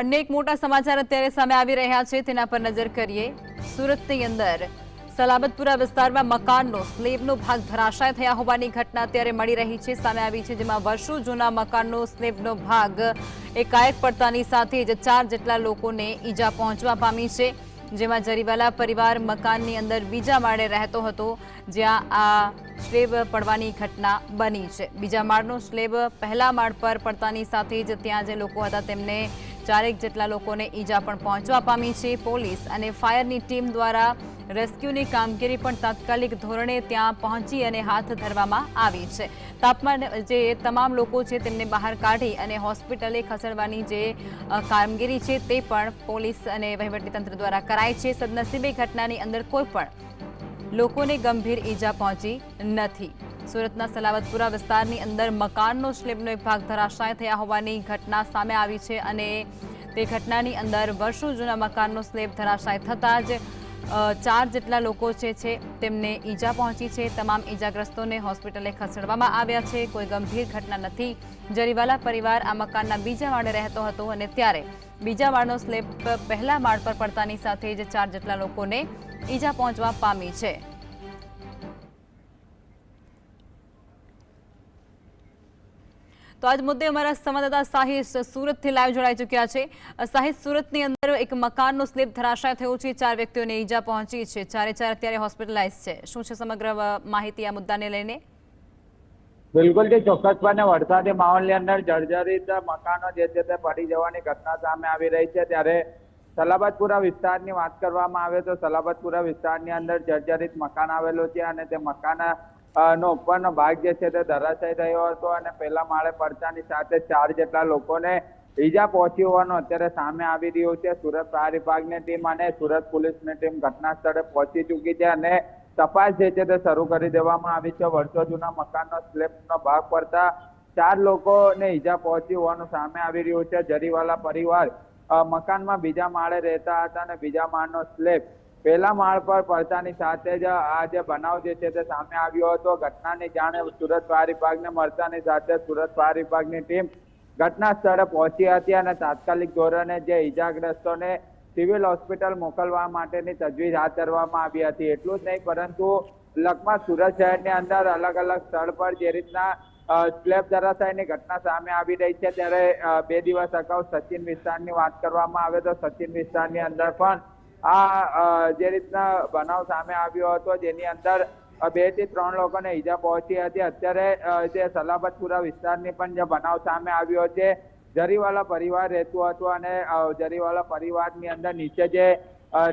અન્ય એક મોટા સમાચાર અત્યારે સામે આવી રહ્યા છે. તેના પર નજર કરીએ. સુરતની અંદર સલાબતપુરા વિસ્તારમાં મકાનનો, સ્લેબનો ભાગ ધરાશાય થયા હોવાની ઘટના અત્યારે મળી રહી છે, સામે આવી છે, જેમાં વર્ષો જૂના મકાનનો, સ્લેબનો ભાગ એકાએક પડતાની સાથે જ ચાર જેટલા લોકોને ઈજા પહોંચવા પામી છે. જેમાં જરીવાલા પરિવાર મકાનની અંદર બીજા માળે રહેતો હતો, જ્યાં આ સ્લેબ પડવાની ઘટના બની છે. બીજા માળનો સ્લેબ પહેલા માળ પર પડતાની સાથે જ ત્યાં જે લોકો હતા તેમને ચારેક જેટલા લોકોને ઈજા પણ પહોંચવા પામી છે. પોલીસ અને ફાયરની ટીમ દ્વારા રેસ્ક્યુની કામગીરી પણ તાત્કાલિક ધોરણે ત્યાં પહોંચી અને હાથ ધરવામાં આવી છે. તાપમાન જે તમામ લોકો છે તેમને બહાર કાઢી અને હોસ્પિટલે ખસેડવાની જે કામગીરી છે તે પણ પોલીસ અને વહીવટીતંત્ર દ્વારા કરાય છે. સદનસીબે ઘટનાની અંદર કોઈ પણ લોકોને ગંભીર ઈજા પહોંચી નથી. સુરતના સલાવતપુરા વિસ્તારની અંદર મકાનનો સ્લેબનો એક ભાગ ધરાશાય થયા હોવાની ઘટના સામે આવી છે અને તે ઘટનાની અંદર વર્ષો જૂના મકાનનો સ્લેબ ધરાશાય થતાં જ ચાર જેટલા લોકો જે છે તેમને ઈજા પહોંચી છે. તમામ ઈજાગ્રસ્તોને હોસ્પિટલે ખસેડવામાં આવ્યા છે. કોઈ ગંભીર ઘટના નથી. જરીવાલા પરિવાર આ મકાનના બીજા માળે રહેતો હતો અને ત્યારે બીજા માળનો સ્લેબ પહેલા માળ પર પડતાની સાથે જ ચાર જેટલા લોકોને ઈજા પહોંચવા પામી છે. તો આજ મુદ્દે અમારા સંવાદદાતા સાહિશ સુરતથી લાઈવ જોડાઈ ચૂક્યા છે. સાહિશ સુરતની અંદર એક મકાનનો સ્લેબ ધરાશાય થયો છે. ચાર વ્યક્તિઓને ઈજા પહોંચી છે. ચારે ચાર અત્યારે હોસ્પિટલાઇઝ છે. શું છે સમગ્ર માહિતી આ મુદ્દાને લઈને? બિલકુલ જે ચોક્કસપણે વરસાદી માહોલની અંદર જર્જરિત મકાનો જે છે તે પડી જવાની ઘટના સામે આવી રહી છે. ત્યારે સલાબતપુરા વિસ્તારની વાત કરવામાં આવે તો સલાબતપુરા વિસ્તારની અંદર જર્જરિત મકાન આવેલું છે અને તે મકાન નો ઉપરનો ભાગ જે છે તે ધરાશય થયો હતો અને પહેલા માળે પડતાની સાથે ચાર જેટલા લોકોને ઈજા પહોંચી હોવાનું અત્યારે સામે આવી રહ્યું છે. સુરત ફાયર વિભાગની ટીમ અને સુરત પોલીસની ટીમ ઘટના સ્થળે પહોંચી ચૂકી છે અને તપાસ જે છે તે શરૂ કરી દેવામાં આવી છે. વર્ષો જૂના મકાનનો સ્લેબનો ભાગ પડતા ચાર લોકોને ઈજા પહોંચી હોવાનું સામે આવી રહ્યું છે. જરીવાલા પરિવાર મકાનમાં બીજા માળે રહેતા હતા અને બીજા માળનો સ્લેબ પહેલા માળ પર પડતાની સાથે જ આ જે બનાવ જે છે તે સામે આવ્યો હતો. ઘટનાની જાણ સુરત ફાયર વિભાગને મળતાની સાથે સુરત ફાયર વિભાગની ટીમ ઘટના સ્થળે પહોંચી હતી અને તાત્કાલિક ધોરણે જે ઈજાગ્રસ્તોને સિવિલ હોસ્પિટલ મોકલવા માટેની તજવીજ હાથ ધરવામાં આવી હતી. એટલું જ નહીં, પરંતુ લગભગ સુરત શહેરની અંદર અલગ અલગ સ્થળ પર જે રીતના સ્લેબ ધરાશાયની ઘટના સામે આવી રહી છે. ત્યારે બે દિવસ અગાઉ સચિન વિસ્તારની વાત કરવામાં આવે તો સચિન વિસ્તારની અંદર પણ આ જે રીતના બનાવ સામે આવ્યો હતો, જેની અંદર બેથી ત્રણ લોકોને ઈજા પહોંચી હતી. અત્યારે જે સલાબતપુરા વિસ્તારની પણ જે બનાવ સામે આવ્યો છે, જરીવાલા પરિવાર રહેતું હતું અને જરીવાલા પરિવારની અંદર નીચે જે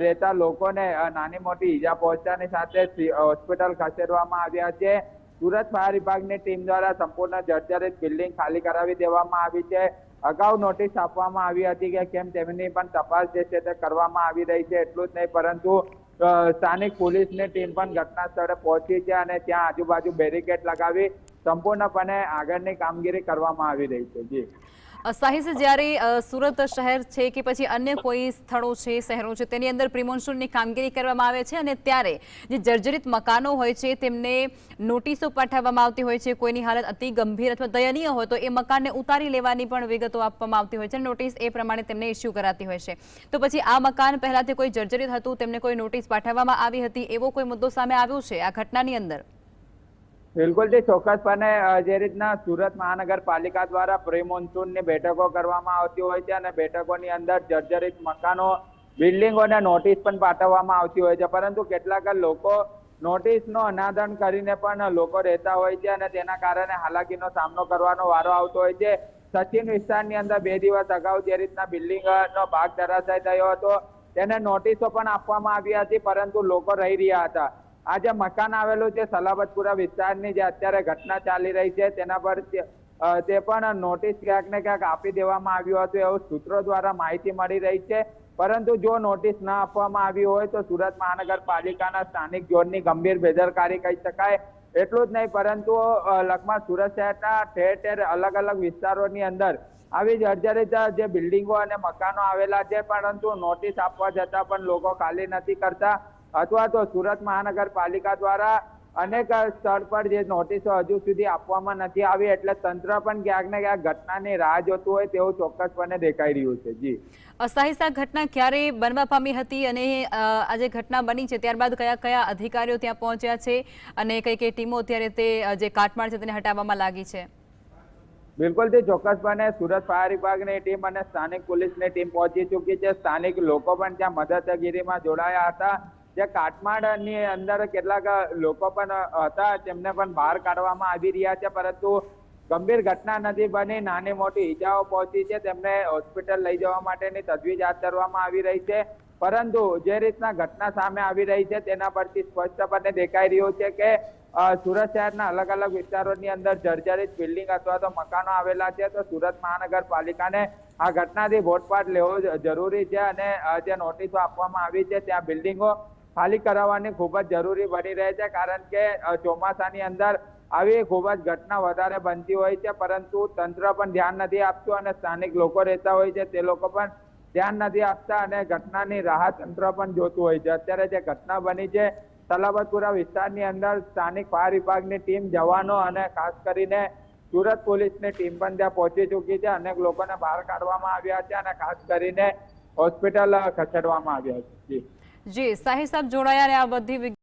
રહેતા લોકોને નાની મોટી ઈજા પહોંચતાની સાથે હોસ્પિટલ ખસેડવામાં આવ્યા છે. સુરત ફાયર વિભાગની ટીમ દ્વારા સંપૂર્ણ જર્જરિત બિલ્ડિંગ ખાલી કરાવી દેવામાં આવી છે. અગાઉ નોટિસ આપવામાં આવી હતી કે કેમ તેમની પણ તપાસ જે છે તે કરવામાં આવી રહી છે, એટલું જ નહીં, પરંતુ સ્થાનિક પોલીસની ટીમ પણ ઘટના સ્થળે પહોંચી છે અને ત્યાં આજુબાજુ બેરિકેડ લગાવી સંપૂર્ણપણે આગળની કામગીરી કરવામાં આવી રહી છે. જી. સાહિસ જ્યારે સુરત શહેર છે કે પછી અન્ય કોઈ સ્થળો છે, શહેરો છે, તેની અંદર પ્રિમોન્સૂનની કામગીરી કરવામાં આવે છે અને ત્યારે જે જર્જરિત મકાનો હોય છે, તેમને નોટિસો પાઠવવામાં આવતી હોય છે, કોઈની હાલત અતિ ગંભીર અથવા દયનીય હોય તો એ મકાનને ઉતારી લેવાની પણ વિગતો આપવામાં આવતી હોય છે. નોટિસ એ પ્રમાણે તેમને ઇસ્યુ કરાતી હોય છે. તો પછી આ મકાન પહેલાંથી કોઈ જર્જરિત હતું, તેમને કોઈ નોટિસ પાઠવવામાં આવી હતી, એવો કોઈ મુદ્દો સામે આવ્યો છે આ ઘટનાની અંદર? બિલકુલ જે, ચોક્કસપણે જે રીતના સુરત મહાનગરપાલિકા દ્વારા પ્રી મોન્સૂનની બેઠકો કરવામાં આવતી હોય છે અને બેઠકોની અંદર જર્જરિત મકાનો બિલ્ડિંગોને નોટિસ પણ પાઠવવામાં આવતી હોય છે. પરંતુ કેટલાક લોકો નોટિસનો અનાદરણ કરીને પણ લોકો રહેતા હોય છે અને તેના કારણે હાલાકીનો સામનો કરવાનો વારો આવતો હોય છે. સચિન વિસ્તારની અંદર બે દિવસ અગાઉ જે રીતના બિલ્ડિંગનો ભાગ ધરાશાય થયો હતો, તેને નોટિસો પણ આપવામાં આવી હતી પરંતુ લોકો રહી રહ્યા હતા. આ જે મકાન આવેલું છે, સલાબતપુરા વિસ્તારની જે અત્યારે ઘટના ચાલી રહી છે, તેના પર તે- પણ નોટિસ ક્યાંક ને ક્યાંક આપી દેવામાં આવ્યું હતું, એવું સૂત્રો દ્વારા માહિતી મળી રહી છે. પરંતુ જો નોટિસ ના આપવામાં આવી હોય, તો સુરત મહાનગરપાલિકાના સ્થાનિક ઝોનની ગંભીર બેદરકારી કહી શકાય. એટલું જ નહીં, પરંતુ લગભગ સુરત શહેરના ઠેર ઠેર અલગ અલગ વિસ્તારોની અંદર આવી જર્જરિત જે બિલ્ડિંગો અને મકાનો આવેલા છે, પરંતુ નોટિસ આપવા જતાં પણ લોકો ખાલી નથી કરતા. અથવા તો સુરત મહાનગરપાલિકા દ્વારા અનેક સ્થળ પર જે નોટિસો હજુ સુધી આપવામાં નથી આવી એટલે તંત્ર પણ ક્યાંક ને ક્યાંક ઘટનાની રાહ જોતું હોય તેવું ચોક્કસપણે દેખાઈ રહ્યું છે. જી. સાહિસા ઘટના ક્યારે બનવા પામી હતી અને આ જે ઘટના બની છે ત્યારબાદ કયા કયા અધિકારીઓ ત્યાં પહોંચ્યા છે અને કઈ કઈ ટીમો અત્યારે તે જે કાટમાળ છે તેને હટાવવામાં લાગી છે? બિલકુલ તે ચોક્કસપણે સુરત ફાયર વિભાગની ટીમ અને સ્થાનિક પોલીસની ટીમ પહોંચી ચૂકી છે. સ્થાનિક લોકો પણ ત્યાં મદદગીરીમાં જોડાયા હતા. જે કાટમાળની અંદર કેટલાક લોકો પણ હતા, તેમને પણ બહાર કાઢવામાં આવી રહ્યા છે, પરંતુ ગંભીર ઘટના નથી બની. નાની મોટી ઈજાઓ પહોંચી છે, તેમને હોસ્પિટલ લઈ જવા માટેની તજવીજ હાથ ધરવામાં આવી રહી છે. પરંતુ જે રીતના ઘટના સામે આવી રહી છે, તેના પરથી સ્પષ્ટપણે દેખાઈ રહ્યું છે કે સુરત શહેરના અલગ અલગ વિસ્તારોની અંદર જર્જરિત બિલ્ડિંગ અથવા તો મકાનો આવેલા છે, તો સુરત મહાનગરપાલિકાને આ ઘટનાથી બોધપાઠ લેવો જરૂરી છે અને જે નોટિસો આપવામાં આવી છે, ત્યાં બિલ્ડિંગો ખાલી કરાવવાની ખૂબ જ જરૂરી બની રહે છે, કારણ કે ચોમાસાની અંદર આવી ખૂબ જ ઘટના વધારે બનતી હોય છે, પરંતુ તંત્ર પણ ધ્યાન નથી આપતું અને સ્થાનિક લોકો રહેતા હોય છે, તે લોકો પણ ધ્યાન નથી આપતા અને ઘટનાની રાહત તંત્ર પણ જોતું હોય છે. અત્યારે જે ઘટના બની છે, સલાબતપુરા વિસ્તારની અંદર સ્થાનિક ફાયર વિભાગની ટીમ જવાનો અને ખાસ કરીને સુરત પોલીસની ટીમ પણ ત્યાં પહોંચી ચૂકી છે, અનેક લોકોને બહાર કાઢવામાં આવ્યા છે અને ખાસ કરીને હોસ્પિટલ ખસેડવામાં આવ્યા છે. જી સાહેબ જોડાયા અને આ બધી